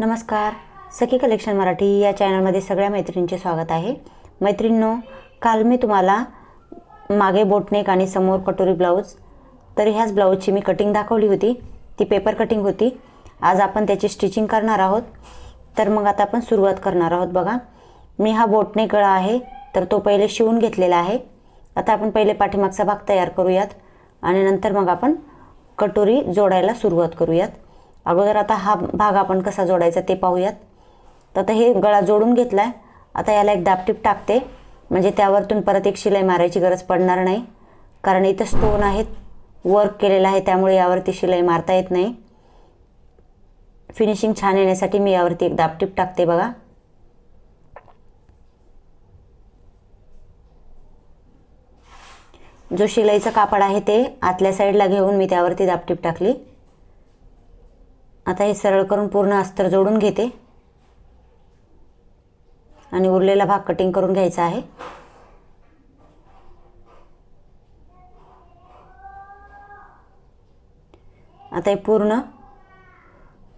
नमस्कार. सखी कलेक्शन मराठी या चॅनलमध्ये सगळ्या मैत्रिणींचे स्वागत आहे. मैत्रिणींनो काल मी तुम्हाला मागे बोटनेक आणि समोर कटोरी ब्लाऊज तर ह्याच ब्लाऊजची मी कटिंग दाखवली होती. ती पेपर कटिंग होती. आज आपण त्याची स्टिचिंग करणार आहोत. तर मग आता आपण सुरुवात करणार आहोत बघा. मी हा बोटनेक गळा आहे तर तो पहिले शिवून घेतलेला आहे. आता आपण पहिले पाठीमागचा भाग तयार करूयात आणि नंतर मग आपण कटोरी जोडायला सुरुवात करूयात. अगोदर आता हा भाग आपण कसा जोडायचा ते पाहूयात. तर आता हे गळा जोडून घेतला आहे आता याला एक दापटीप टाकते. म्हणजे त्यावरतून परत एक शिलाई मारायची गरज पडणार नाही. कारण इथं स्टोन आहेत. वर्क केलेला आहे. त्यामुळे यावरती शिलाई मारता येत नाही. फिनिशिंग छान येण्यासाठी मी यावरती एक दापटीप टाकते बघा. जो शिलाईचं कापड आहे ते आतल्या साईडला घेऊन मी त्यावरती दापटीप टाकली. आता हे सरळ करून पूर्ण अस्तर जोडून घेते. आणि उरलेला भाग कटिंग करून घ्यायचा आहे. आता हे पूर्ण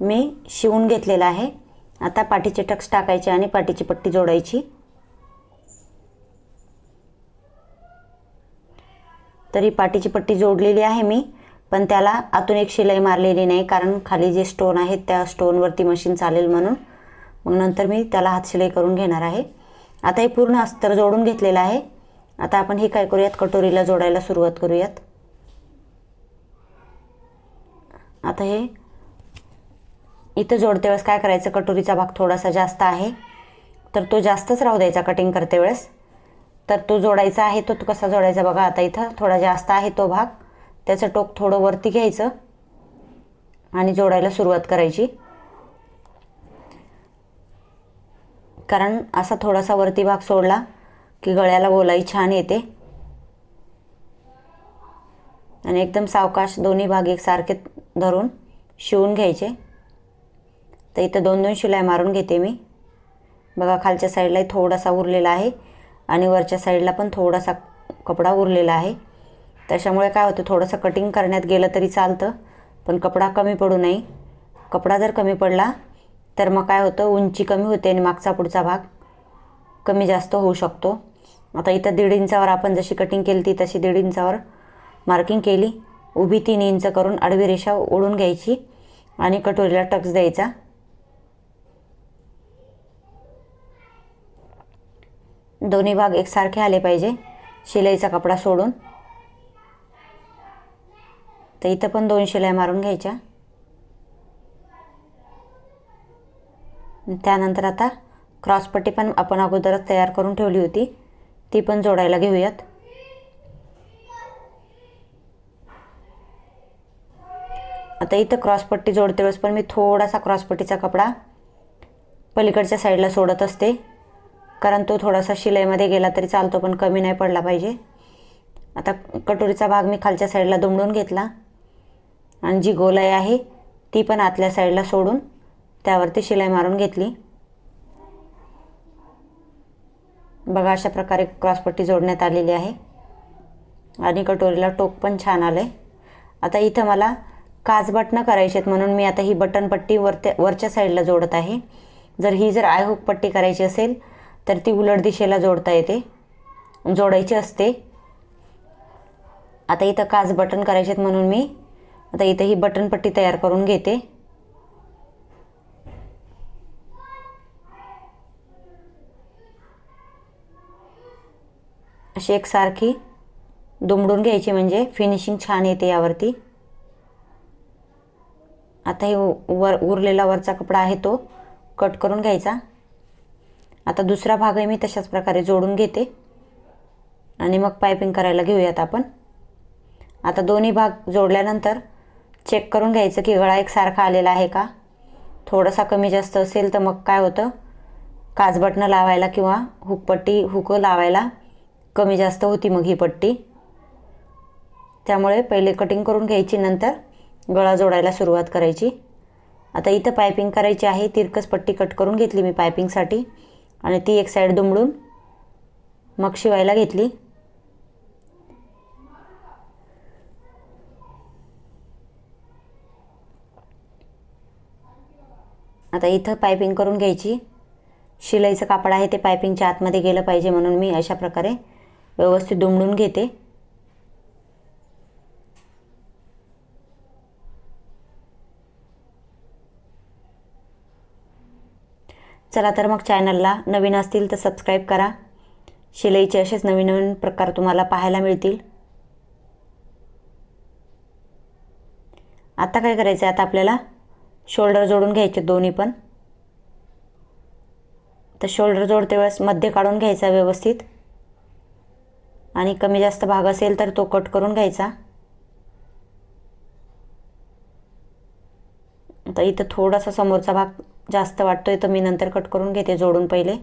मी शिवून घेतलेलं आहे. आता पाठीचे टक्स टाकायचे आणि पाठीची पट्टी जोडायची. तरी पाठीची पट्टी जोडलेली आहे मी. पण त्याला आतून एक शिलाई मारलेली नाही कारण खाली जे स्टोन आहेत त्या स्टोनवरती मशीन चालेल म्हणून. मग नंतर मी त्याला हात शिलाई करून घेणार आहे. आता हे पूर्ण अस्तर जोडून घेतलेलं आहे. आता आपण हे काय करूयात? कटोरीला जोडायला सुरुवात करूयात. आता हे इथं जोडते वेळेस काय करायचं? कटोरीचा भाग थोडासा जास्त आहे. तर तो जास्तच राहू द्यायचा कटिंग करते वेळेस तर तो जोडायचा आहे तो कसा जोडायचा बघा आता इथं थोडा जास्त आहे तो भाग. त्याचं टोक थोडं वरती घ्यायचं आणि जोडायला सुरुवात करायची. कारण असा थोडासा वरती भाग सोडला की गळ्याला गोलाई छान येते. आणि एकदम सावकाश दोन्ही भाग एकसारखे धरून शिवून घ्यायचे. तर इथं दोन दोन शिलाई मारून घेते मी. बघा खालच्या साईडलाही थोडासा उरलेला आहे आणि वरच्या साईडला पण थोडासा कपडा उरलेला आहे. त्याच्यामुळे काय होतं थोडंसं कटिंग करण्यात गेलं तरी चालतं पण कपडा कमी पडू नये. कपडा जर कमी पडला तर मग काय होतं उंची कमी होते आणि मागचा पुढचा भाग कमी जास्त होऊ शकतो. आता इथं दीड इंचावर आपण जशी कटिंग केली ती तशी दीड इंचावर मार्किंग केली. उभी तीन इंच करून आडवी रेषा ओढून घ्यायची आणि कटोरीला टक्स द्यायचा. दोन्ही भाग एकसारखे आले पाहिजे. शिलाईचा कपडा सोडून. तर इथं पण दोन शिलाई मारून घ्यायच्या. त्यानंतर आता क्रॉसपट्टी पण आपण अगोदरच तयार करून ठेवली होती. ती पण जोडायला घेऊयात. आता इथं क्रॉसपट्टी जोडते वेळेस पण मी थोडासा क्रॉसपट्टीचा कपडा पलीकडच्या साईडला सोडत असते. कारण तो थोडासा शिलाईमध्ये गेला तरी चालतो पण कमी नाही पडला पाहिजे. आता कटोरीचा भाग मी खालच्या साईडला दुमडून घेतला. आणि जी गोलाई आहे. ती पण आतल्या साईडला सोडून त्यावरती शिलाई मारून घेतली. बघा अशा प्रकारे क्रॉसपट्टी जोडण्यात आलेली आहे. आणि कटोरीला टोक पण छान आलं आहे आता इथं मला काच बटणं करायची आहेत म्हणून मी आता ही बटनपट्टी वरत्या वरच्या साईडला जोडत आहे. जर ही जर आयहुक पट्टी करायची असेल तर ती उलट दिशेला जोडता येते. जोडायची असते. आता इथं काच बटन करायचे आहेत म्हणून मी आता इथं ही बटन पट्टी तयार करून घेते. अशी एकसारखी दुमडून घ्यायची म्हणजे फिनिशिंग छान येते यावरती. आता हे वर उरलेला वरचा कपडा आहे तो कट करून घ्यायचा. आता दुसरा भागही मी तशाच प्रकारे जोडून घेते. आणि मग पायपिंग करायला घेऊयात आपण. आता दोन्ही भाग जोडल्यानंतर चेक करून घ्यायचं की गळा एकसारखा आलेला आहे का? थोडासा कमी जास्त असेल तर मग काय होतं? काजबटनं लावायला किंवा हुकपट्टी हुक लावायला कमी जास्त होती मग ही पट्टी. त्यामुळे पहिले कटिंग करून घ्यायची नंतर गळा जोडायला सुरुवात करायची. आता इथं पायपिंग करायची आहे तिरकस पट्टी कट करून घेतली मी पायपिंगसाठी आणि ती एक साईड दुमडून मग शिवायला घेतली. आता इथं पायपिंग करून घ्यायची. शिलाईचं कापड आहे ते पायपिंगच्या आतमध्ये गेलं पाहिजे म्हणून मी अशा प्रकारे व्यवस्थित दुमडून घेते. चला तर मग चॅनलला नवीन असतील तर सबस्क्राईब करा. शिलाईचे असेच नवीन नवीन प्रकार तुम्हाला पाहायला मिळतील. आता काय करायचं आहे आता आपल्याला शोल्डर जोडून घ्यायचे दोन्ही पण. तर शोल्डर जोडते वेळेस मध्य काढून घ्यायचा व्यवस्थित. आणि कमी जास्त भाग असेल तर तो कट करून घ्यायचा. आता इथं थोडासा समोरचा भाग जास्त वाटतोय तर मी नंतर कट करून घेते जोडून पहिले.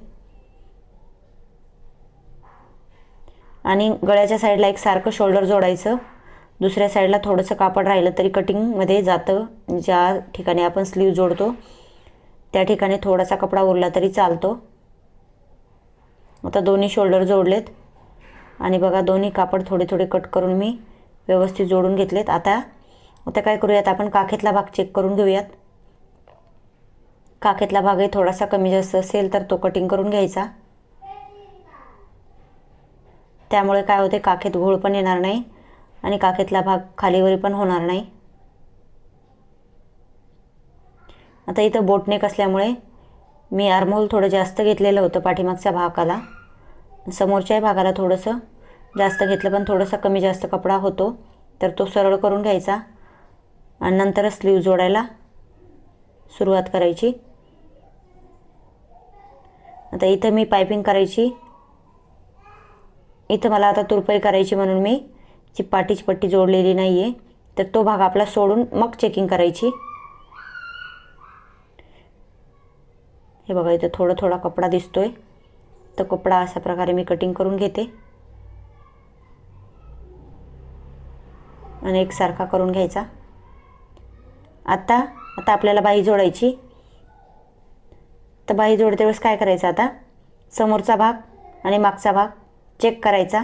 आणि गळ्याच्या साईडला एक सारखं शोल्डर जोडायचं. दुसऱ्या साईडला थोडंसं कापड राहिलं तरी कटिंगमध्ये जातं. ज्या ठिकाणी आपण स्लीव जोडतो त्या ठिकाणी थोडासा कपडा उरला तरी चालतो. आता दोन्ही शोल्डर जोडलेत. आणि बघा दोन्ही कापड थोडे थोडे कट करून मी व्यवस्थित जोडून घेतलेत. आता आता काय करूयात? आपण काखेतला भाग चेक करून घेऊयात. काखेतला भागही थोडासा कमी जास्त असेल तर तो कटिंग करून घ्यायचा. त्यामुळे काय होते? काखेत घोळ पण येणार नाही. आणि काखेतला भाग खालीवरी पण होणार नाही. आता इथं बोटनेक असल्यामुळे मी आर्महोल थोडं जास्त घेतलेलं होतं पाठीमागच्या भागाला. समोरच्याही भागाला थोडंसं जास्त घेतलं पण थोडंसं कमी जास्त कपडा होतो तर तो सरळ करून घ्यायचा. आणि नंतरच स्लीव जोडायला सुरुवात करायची. आता इथं मी पायपिंग करायची. इथं मला आता तुरपाई करायची म्हणून मी जी पाठीची पट्टी जोडलेली नाही आहे तर तो भाग आपला सोडून मग चेकिंग करायची. हे बघा इथं थोडा थोडा कपडा दिसतोय. तर कपडा अशा प्रकारे मी कटिंग करून घेते. आणि एकसारखा करून घ्यायचा. आता आता आपल्याला बाही जोडायची. तर बाही जोडते वेळेस काय करायचं आता? समोरचा भाग आणि मागचा भाग चेक करायचा.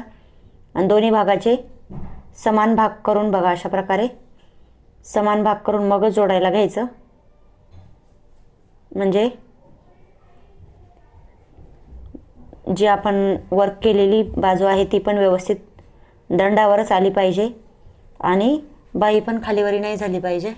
आणि दोन्ही भागाचे समान भाग करून बघा अशा प्रकारे. समान भाग करून मगच जोडायला घ्यायचं. म्हणजे जी आपण वर्क केलेली बाजू आहे ती पण व्यवस्थित दंडावरच आली पाहिजे. आणि बाई पण खालीवरी नाही झाली पाहिजे.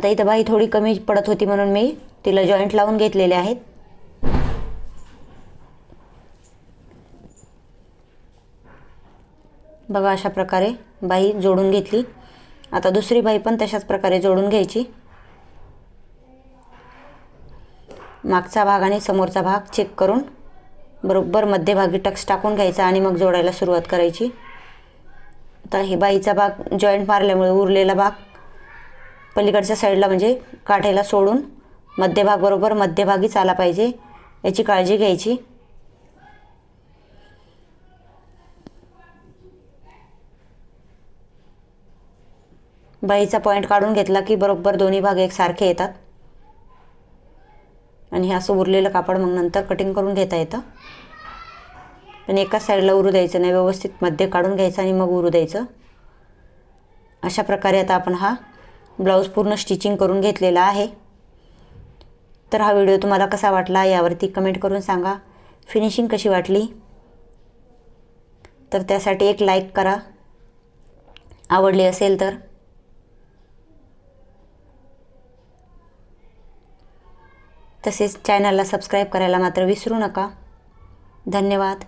आता इथं बाई थोडी कमी पडत होती म्हणून मी तिला जॉईंट लावून घेतलेले आहेत. बघा अशा प्रकारे बाई जोडून घेतली. आता दुसरी बाई पण तशाच प्रकारे जोडून घ्यायची. मागचा भाग आणि समोरचा भाग चेक करून बरोबर मध्यभागी टक्स टाकून घ्यायचा आणि मग जोडायला सुरुवात करायची. आता हे बाईचा भाग जॉईंट मारल्यामुळे उरलेला भाग पलीकडच्या साईडला म्हणजे काठेला सोडून मध्यभाग बरोबर मध्यभागीच आला पाहिजे याची काळजी घ्यायची. बाईचा पॉईंट काढून घेतला की बरोबर दोन्ही भाग एकसारखे येतात. आणि हे असं उरलेलं कापड मग नंतर कटिंग करून घेता येतं. पण एकाच साईडला उरू द्यायचं नाही व्यवस्थित मध्ये काढून घ्यायचं आणि मग उरू द्यायचं. अशा प्रकारे आता आपण हा ब्लाऊज पूर्ण स्टिचिंग करून घेतलेला आहे. तर हा व्हिडिओ तुम्हाला कसा वाटला यावरती कमेंट करून सांगा. फिनिशिंग कशी वाटली? तर त्यासाठी एक लाईक करा. आवडली असेल तर. तसेच चॅनलला सबस्क्राईब करायला मात्र विसरू नका. धन्यवाद.